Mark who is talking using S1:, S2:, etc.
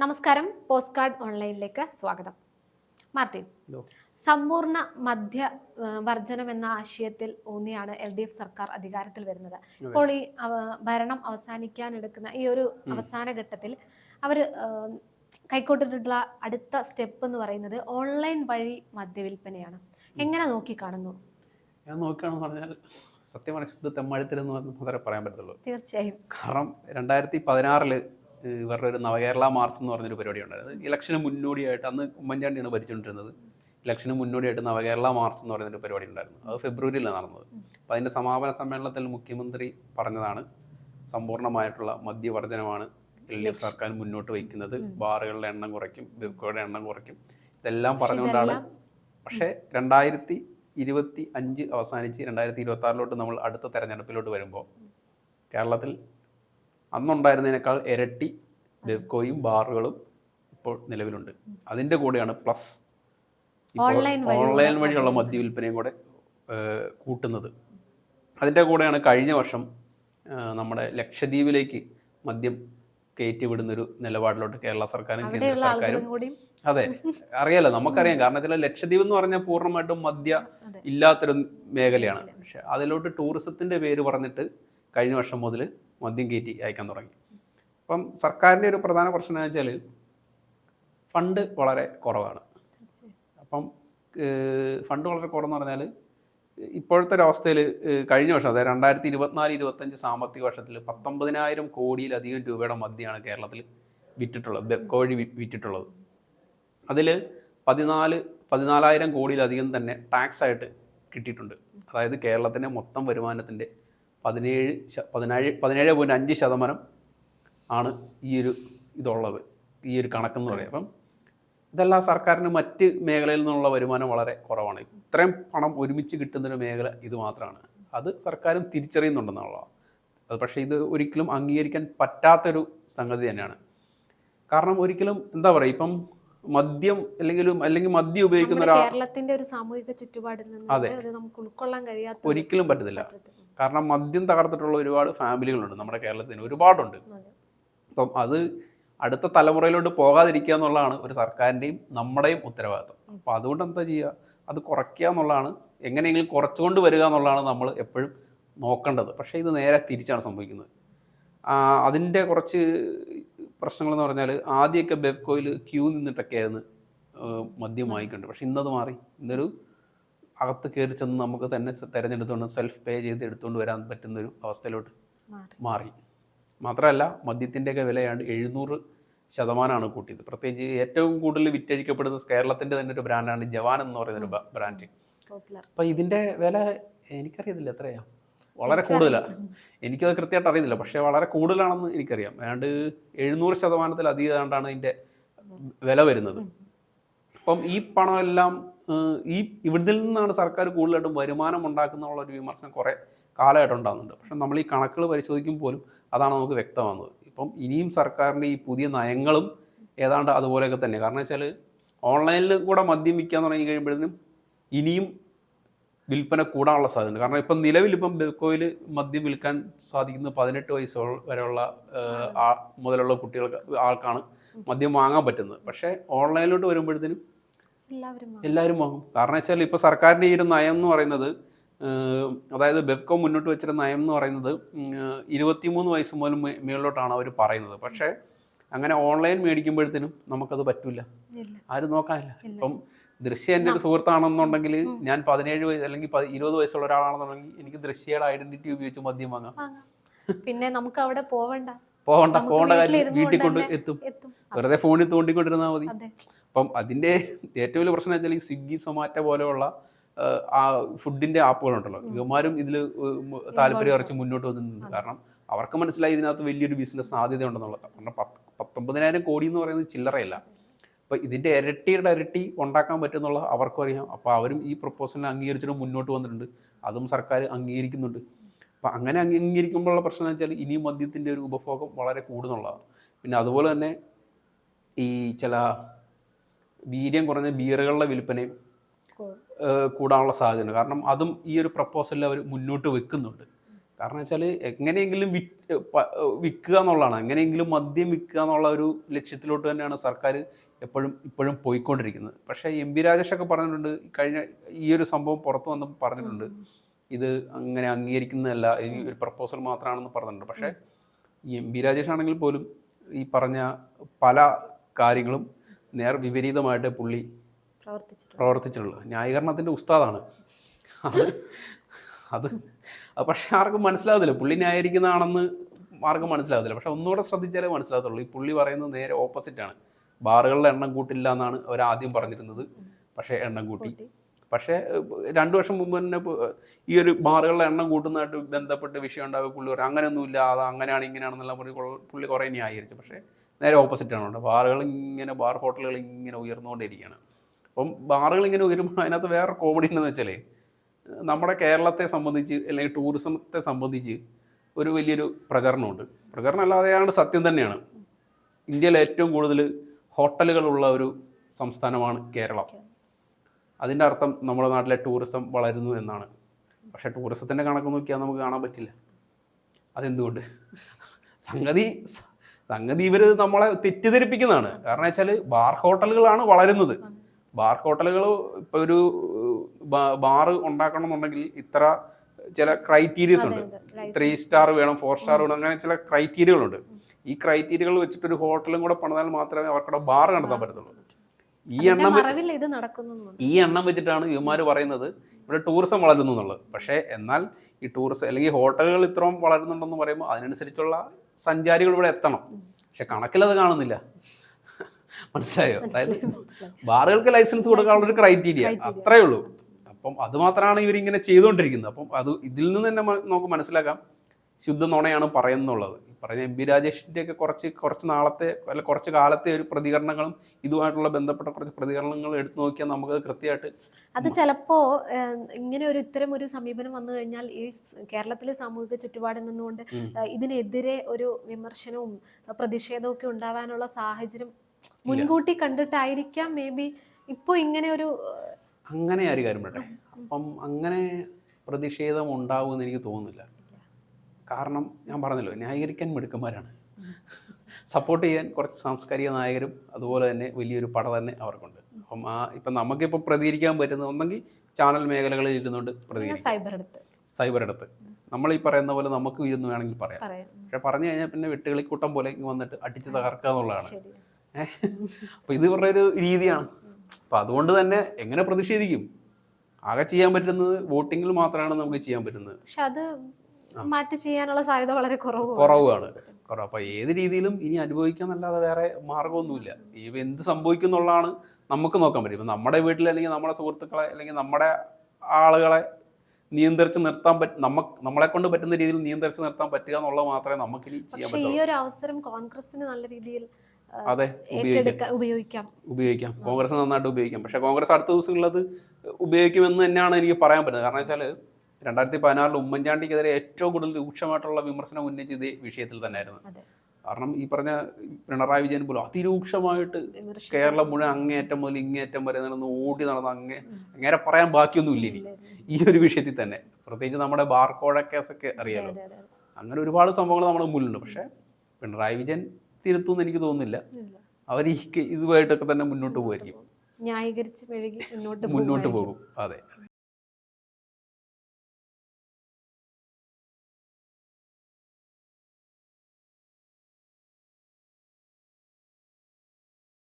S1: നമസ്കാരം. Post card ഓൺലൈനിലേക്ക് സ്വാഗതം. Martin സമ്പൂർണ മധ്യ വർജനം എന്ന ആശയത്തിൽ ഊന്നിയാണ് എൽ ഡി എഫ് സർക്കാർ അധികാരത്തിൽ വരുന്നത്. ഇപ്പോൾ ഈ ഭരണം അവസാനിക്കാൻ എടുക്കുന്ന ഈ ഒരു അവസാന ഘട്ടത്തിൽ അവർ കൈക്കോട്ടിട്ടുള്ള അടുത്ത സ്റ്റെപ്പ് എന്ന് പറയുന്നത് ഓൺലൈൻ വഴി മദ്യവില്പനയാണ് എങ്ങനെ നോക്കി കാണുന്നു
S2: ഞാൻ നോക്കുകയാണെന്ന് പറഞ്ഞാൽ സത്യമാണ് ശുദ്ധ തെമ്മാടിത്തരെന്ന് എന്ന് മാത്രമേ പറയാൻ പറ്റത്തുള്ളൂ.
S1: തീർച്ചയായും.
S2: കാരണം രണ്ടായിരത്തി പതിനാറിൽ ഇവരുടെ ഒരു നവകേരള മാർച്ച് എന്ന് പറഞ്ഞൊരു പരിപാടി ഉണ്ടായിരുന്നു. ഇലക്ഷന് മുന്നോടിയായിട്ട് അന്ന് ഉമ്മൻചാണ്ടിയാണ് ഭരിച്ചുകൊണ്ടിരുന്നത്. ഇലക്ഷന് മുന്നോടിയായിട്ട് നവകേരള മാർച്ച് എന്ന് പറയുന്നൊരു പരിപാടി ഉണ്ടായിരുന്നു. അത് ഫെബ്രുവരിയിലാണ് നടന്നത്. അപ്പോൾ അതിന്റെ സമാപന സമ്മേളനത്തിൽ മുഖ്യമന്ത്രി പറഞ്ഞതാണ് സമ്പൂർണമായിട്ടുള്ള മദ്യവർജനമാണ് എൽ ഡി എഫ് സർക്കാർ മുന്നോട്ട് വയ്ക്കുന്നത്. ബാറുകളുടെ എണ്ണം കുറയ്ക്കും ബിബ്കോയുടെ എണ്ണം കുറയ്ക്കും. ഇതെല്ലാം പറഞ്ഞുകൊണ്ടാണ് പക്ഷേ രണ്ടായിരത്തി ഇരുപത്തി അഞ്ച് അവസാനിച്ച് രണ്ടായിരത്തി ഇരുപത്തി ആറിലോട്ട് നമ്മൾ അടുത്ത തെരഞ്ഞെടുപ്പിലോട്ട് വരുമ്പോൾ കേരളത്തിൽ അന്നുണ്ടായിരുന്നതിനേക്കാൾ ഇരട്ടി വെബ്കോയും ബാറുകളും ഇപ്പോൾ നിലവിലുണ്ട്. അതിന്റെ കൂടെയാണ് പ്ലസ് ഓൺലൈൻ വഴിയുള്ള മദ്യ വിൽപ്പനയും കൂടെ കൂട്ടുന്നത്. അതിന്റെ കൂടെയാണ് കഴിഞ്ഞ വർഷം നമ്മുടെ ലക്ഷദ്വീപിലേക്ക് മദ്യം കയറ്റി വിടുന്നൊരു നിലപാടിലോട്ട് കേരള സർക്കാരും കേന്ദ്ര സർക്കാരും അതെ അറിയാലോ നമുക്കറിയാം. കാരണം വെച്ചാൽ ലക്ഷദ്വീപ് എന്ന് പറഞ്ഞാൽ പൂർണമായിട്ടും മദ്യ. ഇല്ലാത്തൊരു മേഖലയാണ്. പക്ഷെ അതിലോട്ട് ടൂറിസത്തിന്റെ പേര് പറഞ്ഞിട്ട് കഴിഞ്ഞ വർഷം മുതൽ മദ്യം കയറ്റി അയക്കാൻ തുടങ്ങി. അപ്പം സർക്കാരിന്റെ ഒരു പ്രധാന പ്രശ്നം എന്ന് വെച്ചാൽ ഫണ്ട് വളരെ കുറവാണ്. അപ്പം ഫണ്ട് വളരെ കുറവെന്ന് പറഞ്ഞാൽ ഇപ്പോഴത്തെ ഒരു അവസ്ഥയിൽ കഴിഞ്ഞ വർഷം അതായത് രണ്ടായിരത്തി ഇരുപത്തിനാല് ഇരുപത്തഞ്ച് സാമ്പത്തിക വർഷത്തിൽ പത്തൊമ്പതിനായിരം കോടിയിലധികം രൂപയുടെ മദ്യമാണ് കേരളത്തിൽ വിറ്റിട്ടുള്ളത് കോഴി വിറ്റിട്ടുള്ളത്. അതിൽ പതിനാല് പതിനാലായിരം കോടിയിലധികം തന്നെ ടാക്സ് ആയിട്ട് കിട്ടിയിട്ടുണ്ട്. അതായത് കേരളത്തിന്റെ മൊത്തം വരുമാനത്തിന്റെ പതിനേഴ് പതിനേഴ് പതിനേഴ് പോയിന്റ് അഞ്ച് ശതമാനം ആണ് ഈ ഒരു ഇതുള്ളത് ഈ ഒരു കണക്കെന്ന് പറയും. അപ്പം ഇതെല്ലാം സർക്കാരിന് മറ്റ് മേഖലയിൽ നിന്നുള്ള വരുമാനം വളരെ കുറവാണ്. ഇത്രയും പണം ഒരുമിച്ച് കിട്ടുന്നൊരു മേഖല ഇത് മാത്രമാണ്. അത് സർക്കാരും തിരിച്ചറിയുന്നുണ്ടെന്നുള്ളതാണ്. അത് പക്ഷേ ഇത് ഒരിക്കലും അംഗീകരിക്കാൻ പറ്റാത്തൊരു സംഗതി തന്നെയാണ്. കാരണം ഒരിക്കലും എന്താ പറയുക ഇപ്പം മദ്യം അല്ലെങ്കിൽ അല്ലെങ്കിൽ മദ്യം ഉപയോഗിക്കുന്ന
S1: ഒരു
S2: ഒരാൾ
S1: കേരളത്തിന്റെ ഒരു സാമൂഹിക ചുറ്റുപാടിൽ നിന്ന്
S2: അതെ.
S1: നമുക്ക് ഉൾക്കൊള്ളാൻ കഴിയാത്ത
S2: ഒരിക്കലും പറ്റത്തില്ല. കാരണം മദ്യം തകർത്തിട്ടുള്ള ഒരുപാട് ഫാമിലികളുണ്ട് നമ്മുടെ കേരളത്തിന്. ഒരുപാടുണ്ട്. അപ്പം അത് അടുത്ത തലമുറയിലോട്ട് പോകാതിരിക്കുക എന്നുള്ളതാണ് ഒരു സർക്കാരിന്റെയും നമ്മുടെയും ഉത്തരവാദിത്വം അപ്പോൾ അതുകൊണ്ട് എന്താ ചെയ്യുക? അത് കുറയ്ക്കുക എന്നുള്ളതാണ്. എങ്ങനെയെങ്കിലും കുറച്ചുകൊണ്ട് വരിക എന്നുള്ളതാണ് നമ്മൾ എപ്പോഴും നോക്കേണ്ടത്. പക്ഷേ ഇത് നേരെ തിരിച്ചാണ് സംഭവിക്കുന്നത്. അതിന്റെ കുറച്ച് പ്രശ്നങ്ങളെന്ന് പറഞ്ഞാൽ ആദ്യമൊക്കെ ബെവ്കോയിൽ ക്യൂ നിന്നിട്ടൊക്കെയായിരുന്നു ആയിരുന്നു മദ്യം കണ്ടു പക്ഷെ ഇന്നത് മാറി. ഇന്നൊരു അകത്ത് കയറി ചെന്ന് നമുക്ക് തന്നെ തിരഞ്ഞെടുത്തുകൊണ്ട് സെൽഫ് പേ ചെയ്ത് എടുത്തുകൊണ്ട് വരാൻ പറ്റുന്നൊരു അവസ്ഥയിലോട്ട്
S1: മാറി.
S2: മാത്രമല്ല മദ്യത്തിന്റെയൊക്കെ വിലയാണ് എഴുന്നൂറ് ശതമാനമാണ് കൂട്ടിയത്. പ്രത്യേകിച്ച് ഏറ്റവും കൂടുതൽ വിറ്റഴിക്കപ്പെടുന്ന കേരളത്തിന്റെ തന്നെ ഒരു ബ്രാൻഡാണ് ജവാൻ എന്ന് പറയുന്ന ഒരു ബ്രാൻഡ്. അപ്പം ഇതിന്റെ വില എനിക്കറിയത്തില്ല എത്രയാണ് വളരെ കൂടുതലാണ് എനിക്കത് കൃത്യമായിട്ട് അറിയുന്നില്ല. പക്ഷേ വളരെ കൂടുതലാണെന്ന് എനിക്കറിയാം. ഏതാണ്ട് എഴുന്നൂറ് ശതമാനത്തിലധികം ഏതാണ്ടാണ് ഇതിന്റെ വില വരുന്നത്. അപ്പം ഈ പണമെല്ലാം ഈ ഇവിടുന്ന് നിന്നാണ് സർക്കാർ കൂടുതലായിട്ടും വരുമാനം ഉണ്ടാക്കുന്നുള്ള ഒരു വിമർശനം കുറേ കാലമായിട്ട് ഉണ്ടാകുന്നുണ്ട്. പക്ഷെ നമ്മൾ ഈ കണക്കുകൾ പരിശോധിക്കുമ്പോൾ പോലും അതാണ് നമുക്ക് വ്യക്തമാകുന്നത്. ഇപ്പം ഇനിയും സർക്കാരിന്റെ ഈ പുതിയ നയങ്ങളും ഏതാണ്ട് അതുപോലെയൊക്കെ തന്നെ. കാരണം വെച്ചാൽ ഓൺലൈനിൽ കൂടെ മദ്യം വിൽക്കാൻ തുടങ്ങി കഴിയുമ്പോഴത്തേനും ഇനിയും വിൽപ്പന കൂടാനുള്ള സാധ്യത കാരണം ഇപ്പം നിലവിൽ ഇപ്പം ബെക്കോയിൽ മദ്യം വിൽക്കാൻ സാധിക്കുന്ന പതിനെട്ട് വയസ്സ് വരെയുള്ള മുതലുള്ള കുട്ടികൾക്ക് ആൾക്കാണ് മദ്യം വാങ്ങാൻ പറ്റുന്നത്. പക്ഷേ ഓൺലൈനിലോട്ട് വരുമ്പോഴത്തേനും
S1: എല്ലാവരും വാങ്ങും.
S2: കാരണം വെച്ചാൽ ഇപ്പോൾ സർക്കാരിന്റെ ഈ ഒരു നയം എന്ന് പറയുന്നത് അതായത് ബെബ്കോ മുന്നോട്ട് വെച്ചൊരു നയം എന്ന് പറയുന്നത് ഇരുപത്തിമൂന്ന് വയസ്സ് മുതൽ മുകളിലോട്ടാണ് മേളിലോട്ടാണ് അവർ പറയുന്നത്. പക്ഷേ അങ്ങനെ ഓൺലൈൻ മേടിക്കുമ്പോഴത്തേനും നമുക്കത് പറ്റില്ല. ആരും നോക്കാനില്ല. ഇപ്പം ദൃശ്യ എന്റെ ഒരു സുഹൃത്താണെന്നുണ്ടെങ്കിൽ ഞാൻ പതിനേഴ് വയസ്സ് അല്ലെങ്കിൽ പതി- ഇരുപത് വയസ്സുള്ള ഒരാളാണെന്നുണ്ടെങ്കിൽ എനിക്ക് ദൃശ്യയുടെ ഐഡന്റിറ്റി ഉപയോഗിച്ച് മദ്യം വാങ്ങാം.
S1: പിന്നെ നമുക്ക് അവിടെ പോവണ്ട
S2: പോകണ്ട പോകേണ്ട കാര്യം വീട്ടിൽ കൊണ്ട് എത്തും. വെറുതെ ഫോണിൽ തോണ്ടിക്കൊണ്ടിരുന്നാൽ മതി. അപ്പം അതിന്റെ ഏറ്റവും വലിയ പ്രശ്നം വെച്ചാൽ ഈ സ്വിഗ്ഗി സൊമാറ്റോ പോലെയുള്ള ആ, ഫുഡിന്റെ ആപ്പുകളുണ്ടല്ലോ. ഇവന്മാരും ഇതിൽ താല്പര്യം ഇറച്ച് മുന്നോട്ട് വന്നിട്ടുണ്ട്. കാരണം അവർക്ക് മനസ്സിലായി ഇതിനകത്ത് വലിയൊരു ബിസിനസ് സാധ്യത ഉണ്ടെന്നുള്ളത് കാരണം പത്ത് പത്തൊമ്പതിനായിരം കോടി എന്ന് പറയുന്നത് ചില്ലറയല്ല. അപ്പോൾ ഇതിന്റെ ഇരട്ടി ഇരട്ടി ഉണ്ടാക്കാൻ പറ്റുന്നുള്ള അവർക്കും അറിയാം. അപ്പോൾ അവരും ഈ പ്രപ്പോസലിനെ അംഗീകരിച്ചിട്ട് മുന്നോട്ട് വന്നിട്ടുണ്ട്. അതും സർക്കാർ അംഗീകരിക്കുന്നുണ്ട്. അപ്പോൾ അങ്ങനെ അംഗീകരിക്കുമ്പോഴുള്ള പ്രശ്നം എന്ന് വെച്ചാൽ ഇനി മദ്യത്തിന്റെ ഒരു ഉപഭോഗം വളരെ കൂടുന്നുള്ളതാണ്. പിന്നെ അതുപോലെ തന്നെ ഈ ചില വീര്യം കുറഞ്ഞ ബീറുകളുടെ വിൽപ്പനയും കൂടാനുള്ള സാധ്യതയുണ്ട്. കാരണം അതും ഈ ഒരു പ്രപ്പോസലിൽ അവർ മുന്നോട്ട് വെക്കുന്നുണ്ട്. കാരണം വെച്ചാൽ എങ്ങനെയെങ്കിലും വിറ്റ് വിൽക്കുക എന്നുള്ളതാണ്. എങ്ങനെയെങ്കിലും മദ്യം വിൽക്കുക എന്നുള്ള ഒരു ലക്ഷ്യത്തിലോട്ട് തന്നെയാണ് സർക്കാർ എപ്പോഴും ഇപ്പോഴും പോയിക്കൊണ്ടിരിക്കുന്നത്. പക്ഷേ എം പി രാജേഷൊക്കെ പറഞ്ഞിട്ടുണ്ട് കഴിഞ്ഞ ഈ ഒരു സംഭവം പുറത്തു വന്നപ്പോൾ പറഞ്ഞിട്ടുണ്ട്. ഇത് അങ്ങനെ അംഗീകരിക്കുന്നതല്ല ഈ ഒരു പ്രപ്പോസൽ മാത്രമാണെന്ന് പറഞ്ഞിട്ടുണ്ട്. പക്ഷേ ഈ എം ബി രാജേഷ് ആണെങ്കിൽ പോലും ഈ പറഞ്ഞ പല കാര്യങ്ങളും നേർ വിപരീതമായിട്ട് പുള്ളി
S1: പ്രവർത്തിച്ചിട്ടുള്ളൂ.
S2: പ്രവർത്തിച്ചിട്ടുള്ളത് ന്യായീകരണത്തിന്റെ ഉസ്താദാണ്. അത് അത് പക്ഷേ പക്ഷെ ആർക്കും മനസ്സിലാവത്തില്ല. പുള്ളി ന്യായീകരിക്കുന്നതാണെന്ന് ആർക്കും മനസ്സിലാവത്തില്ല. പക്ഷെ ഒന്നുകൂടെ ശ്രദ്ധിച്ചാലേ മനസ്സിലാകത്തുള്ളൂ ഈ പുള്ളി പറയുന്നത് നേരെ ഓപ്പോസിറ്റാണ് ബാറുകളുടെ എണ്ണം കൂട്ടില്ല എന്നാണ് അവർ ആദ്യം പറഞ്ഞിരുന്നത്. പക്ഷേ എണ്ണം കൂട്ടി. പക്ഷേ രണ്ടു വർഷം മുമ്പ് തന്നെ ഈ ഒരു ബാറുകളുടെ എണ്ണം കൂട്ടുന്നതായിട്ട് ബന്ധപ്പെട്ട് വിഷയം ഉണ്ടാവുക പുള്ളി പറയും അങ്ങനെയൊന്നുമില്ല അത് അങ്ങനെയാണ് ഇങ്ങനെയാണെന്നെല്ലാം പറഞ്ഞ് പുള്ളി കുറേ ന്യായീകരിച്ചു. പക്ഷേ നേരെ ഓപ്പോസിറ്റ് ആണ് ഉണ്ട് ബാറുകൾ ഇങ്ങനെ ബാർ ഹോട്ടലുകൾ ഇങ്ങനെ ഉയർന്നുകൊണ്ടിരിക്കുകയാണ് അപ്പം ബാറുകൾ ഇങ്ങനെ ഉയരുമ്പോൾ അതിനകത്ത് വേറെ കോമഡി എന്ന് വെച്ചാൽ നമ്മുടെ കേരളത്തെ സംബന്ധിച്ച് അല്ലെങ്കിൽ ടൂറിസത്തെ സംബന്ധിച്ച് ഒരു വലിയൊരു പ്രചരണമുണ്ട്. പ്രചരണം അല്ലാതെയാണ് സത്യം തന്നെയാണ്. ഇന്ത്യയിൽ ഏറ്റവും കൂടുതൽ ഹോട്ടലുകളുള്ള ഒരു സംസ്ഥാനമാണ് കേരളം. അതിന്റെ അർത്ഥം നമ്മുടെ നാട്ടിലെ ടൂറിസം വളരുന്നു എന്നാണ്. പക്ഷേ ടൂറിസത്തിന്റെ കണക്ക് നോക്കിയാൽ നമുക്ക് കാണാൻ പറ്റില്ല. അതെന്തുകൊണ്ട്? സംഗതി സംഗതി ഇവർ നമ്മളെ തെറ്റിദ്ധരിപ്പിക്കുന്നതാണ്. കാരണം വെച്ചാൽ ബാർ ഹോട്ടലുകളാണ് വളരുന്നത്. ബാർ ഹോട്ടലുകൾ ഇപ്പോൾ ഒരു ബാർ ഉണ്ടാക്കണം എന്നുണ്ടെങ്കിൽ ഇത്ര ചില ക്രൈറ്റീരിയസ് ഉണ്ട്. ത്രീ സ്റ്റാർ വേണം ഫോർ സ്റ്റാർ വേണം അങ്ങനെ ചില ക്രൈറ്റീരിയകളുണ്ട്. ഈ ക്രൈറ്റീരിയകൾ വെച്ചിട്ട് ഒരു ഹോട്ടലും കൂടെ പണിതാൽ മാത്രമേ അവർക്കവിടെ ബാർ നടത്താൻ പറ്റത്തുള്ളൂ. ഈ എണ്ണം ഈ എണ്ണം വെച്ചിട്ടാണ് ഇവന്മാർ പറയുന്നത്. ഇവിടെ ടൂറിസം വളരുന്നു എന്നുള്ളത്. പക്ഷേ എന്നാൽ ഈ ടൂറിസം അല്ലെങ്കിൽ ഹോട്ടലുകൾ ഇത്രയും വളരുന്നുണ്ടെന്ന് പറയുമ്പോൾ അതിനനുസരിച്ചുള്ള സഞ്ചാരികൾ ഇവിടെ എത്തണം. പക്ഷെ കണക്കിലത് കാണുന്നില്ല. മനസ്സിലായോ? അതായത് ബാറുകൾക്ക് ലൈസൻസ് കൊടുക്കാനുള്ള ഒരു ക്രൈറ്റീരിയ അത്രയേ ഉള്ളൂ. അപ്പം അത് മാത്രമാണ് ഇവരിങ്ങനെ ചെയ്തുകൊണ്ടിരിക്കുന്നത്. അപ്പം അത് ഇതിൽ നിന്ന് തന്നെ നമുക്ക് മനസ്സിലാക്കാം. ശുദ്ധ നുണയാണ് പറയുന്നുള്ളത് പറഞ്ഞ എം പി രാജേഷിന്റെ ഒക്കെ കുറച്ച് കുറച്ച് നാളത്തെ അല്ല കുറച്ച് കാലത്തെ ഒരു പ്രതികരണങ്ങളും ഇതുമായിട്ടുള്ള ബന്ധപ്പെട്ട കുറച്ച് പ്രതികരണങ്ങൾ എടുത്തു നോക്കിയാൽ നമുക്ക് കൃത്യമായിട്ട്
S1: അത് ചിലപ്പോൾ ഇങ്ങനെ ഒരു ഇത്തരം ഒരു സമീപനം വന്നു കഴിഞ്ഞാൽ ഈ കേരളത്തിലെ സാമൂഹിക ചുറ്റുപാടിൽ നിന്നുകൊണ്ട് ഇതിനെതിരെ ഒരു വിമർശനവും പ്രതിഷേധവും ഒക്കെ ഉണ്ടാവാനുള്ള സാഹചര്യം മുൻകൂട്ടി കണ്ടിട്ടായിരിക്കാം മേ ബി ഇപ്പോൾ ഇങ്ങനെ ഒരു
S2: അങ്ങനെ ആര് കാര്യം പറയട്ടെ അപ്പം അങ്ങനെ പ്രതിഷേധം ഉണ്ടാവുമെന്ന് എനിക്ക് തോന്നുന്നില്ല. കാരണം ഞാൻ പറഞ്ഞല്ലോ ന്യായീകരിക്കാൻ മിടുക്കന്മാരാണ്. സപ്പോർട്ട് ചെയ്യാൻ കുറച്ച് സാംസ്കാരിക നായകരും അതുപോലെ തന്നെ വലിയൊരു പട തന്നെ അവർക്കുണ്ട്. അപ്പം ആ ഇപ്പം നമുക്കിപ്പോൾ പ്രതികരിക്കാൻ പറ്റുന്ന ഒന്നെങ്കിൽ ചാനൽ മേഖലകളിൽ ഇരുന്നുകൊണ്ട് പ്രതികരിക്കും.
S1: സൈബർ എടുത്ത്
S2: നമ്മൾ ഈ പറയുന്ന പോലെ നമുക്ക് ഇരുന്ന് വേണമെങ്കിൽ പറയാം. പക്ഷെ പറഞ്ഞു കഴിഞ്ഞാൽ പിന്നെ വെട്ടുകളിക്കൂട്ടം പോലെ വന്നിട്ട് അടിച്ച് തകർക്കുക എന്നുള്ളതാണ്.
S1: ശരി.
S2: അപ്പോൾ ഇത് ഇവരുടെ ഒരു രീതിയാണ്. അപ്പം അതുകൊണ്ട് തന്നെ എങ്ങനെ പ്രതിഷേധിക്കും? ആകെ ചെയ്യാൻ പറ്റുന്നത് വോട്ടിങ്ങിൽ മാത്രമാണ് നമുക്ക് ചെയ്യാൻ പറ്റുന്നത്.
S1: പക്ഷെ അത് മാറ്റി ചെയ്യാനുള്ള സാധ്യത വളരെ കുറവ്
S2: കുറവാണ്. കുറവ്. അപ്പോൾ ഏത് രീതിയിലും ഇനി അനുഭവിക്കാന്നല്ലാതെ വേറെ മാർഗമൊന്നുമില്ല. ഈ എന്ത് സംഭവിക്കും എന്നുള്ളതാണ് നമുക്ക് നോക്കാൻ പറ്റും. ഇപ്പം നമ്മുടെ വീട്ടിൽ അല്ലെങ്കിൽ നമ്മുടെ സുഹൃത്തുക്കളെ അല്ലെങ്കിൽ നമ്മുടെ ആളുകളെ നിയന്ത്രിച്ച് നിർത്താൻ പറ്റും നമുക്ക് നമ്മളെ കൊണ്ട് പറ്റുന്ന രീതിയിൽ നിയന്ത്രിച്ച് നിർത്താൻ പറ്റുക എന്നുള്ളത് മാത്രമേ നമുക്ക് ഇനി ചെയ്യാൻ
S1: പക്ഷെ ഈ ഒരു അവസരം കോൺഗ്രസിന് നല്ല രീതിയിൽ
S2: അതെ ഉപയോഗിക്കാം.
S1: ഉപയോഗിക്കാം.
S2: ഉപയോഗിക്കാം. കോൺഗ്രസ് നന്നായിട്ട് ഉപയോഗിക്കാം. പക്ഷെ കോൺഗ്രസ് അടുത്ത ദിവസങ്ങളിൽ അത് ഉപയോഗിക്കുമെന്ന് തന്നെയാണ് എനിക്ക് പറയാൻ പറ്റുന്നത്. കാരണം വെച്ചാൽ രണ്ടായിരത്തി പതിനാറിൽ ഉമ്മൻചാണ്ടിക്കെതിരെ ഏറ്റവും കൂടുതൽ രൂക്ഷമായിട്ടുള്ള വിമർശനം ഉന്നയിച്ച ഇതേ വിഷയത്തിൽ തന്നെയായിരുന്നു. കാരണം ഈ പറഞ്ഞ പിണറായി വിജയൻ പോലും അതിരൂക്ഷമായിട്ട് കേരളം മുഴുവൻ അങ്ങേയറ്റം മുതൽ ഇങ്ങേയറ്റം വരെ നടന്ന് ഓടി നടന്ന് അങ്ങേ അങ്ങനെ പറയാൻ ബാക്കിയൊന്നും ഇല്ല ഇനി ഈ ഒരു വിഷയത്തിൽ തന്നെ. പ്രത്യേകിച്ച് നമ്മുടെ ബാർക്കോഴ കേസൊക്കെ അറിയാലോ. അങ്ങനെ ഒരുപാട് സംഭവങ്ങൾ നമ്മുടെ മുന്നിലുണ്ട്. പക്ഷേ പിണറായി വിജയൻ തിരുത്തുമെന്ന് എനിക്ക് തോന്നുന്നില്ല. അവർ ഈ ഇതുമായിട്ടൊക്കെ തന്നെ മുന്നോട്ട്
S1: ന്യായീകരിച്ച് മെഴുകി മുന്നോട്ട്.
S2: പോകും. അതെ.